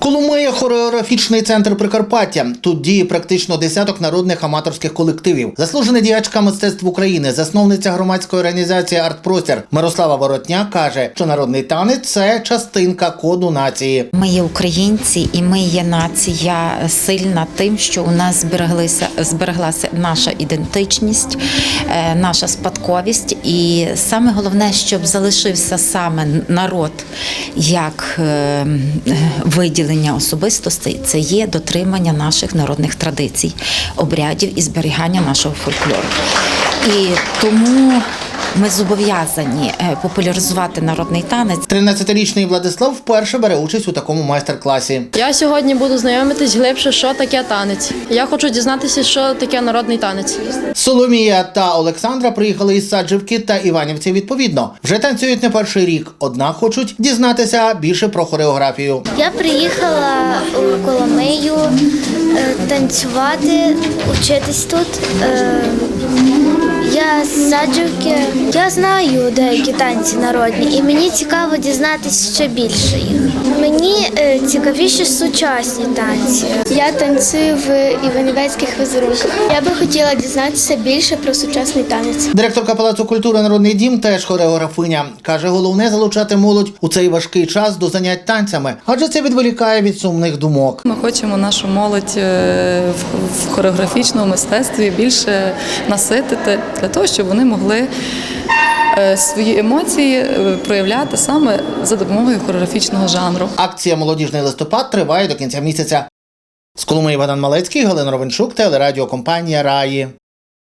Коломия хореографічний центр Прикарпаття. Тут діє практично десяток народних аматорських колективів. Заслужена діячка мистецтв України, засновниця громадської організації Артпростір Мирослава Воротня каже, що народний танець це частинка коду нації. Ми є українці, і ми є нація сильна тим, що у нас збереглися збереглася наша ідентичність, е, наша спадковість. І саме головне, щоб залишився саме народ як е, виділення особистостей, це є дотримання наших народних традицій, обрядів і зберігання нашого фольклору. І тому ми зобов'язані е, популяризувати народний танець. 13-річний Владислав вперше бере участь у такому майстер-класі. Я сьогодні буду знайомитись глибше, що таке танець. Я хочу дізнатися, що таке народний танець. Соломія та Олександра приїхали із Саджівки та Іванівці відповідно. Вже танцюють не перший рік, однак хочуть дізнатися більше про хореографію. Я приїхала у Коломию е, танцювати, учитись тут. Я Саджівки. Я знаю деякі танці народні, і мені цікаво дізнатися ще більше їх. Мені е, цікавіші сучасні танці. Я танцюю в іванівецьких візерунках. Я би хотіла дізнатися більше про сучасний танець. Директорка Палацу культури Народний дім теж хореографиня. Каже, головне залучати молодь у цей важкий час до занять танцями, адже це відволікає від сумних думок. Ми хочемо нашу молодь е, в хореографічному мистецтві більше наситити для того, щоб вони могли е, свої емоції е, проявляти саме за допомогою хореографічного жанру. Акція Молодіжний листопад триває до кінця місяця. З Коломиї Богдан Малецький, Галина Ровенчук, телерадіокомпанія Раї.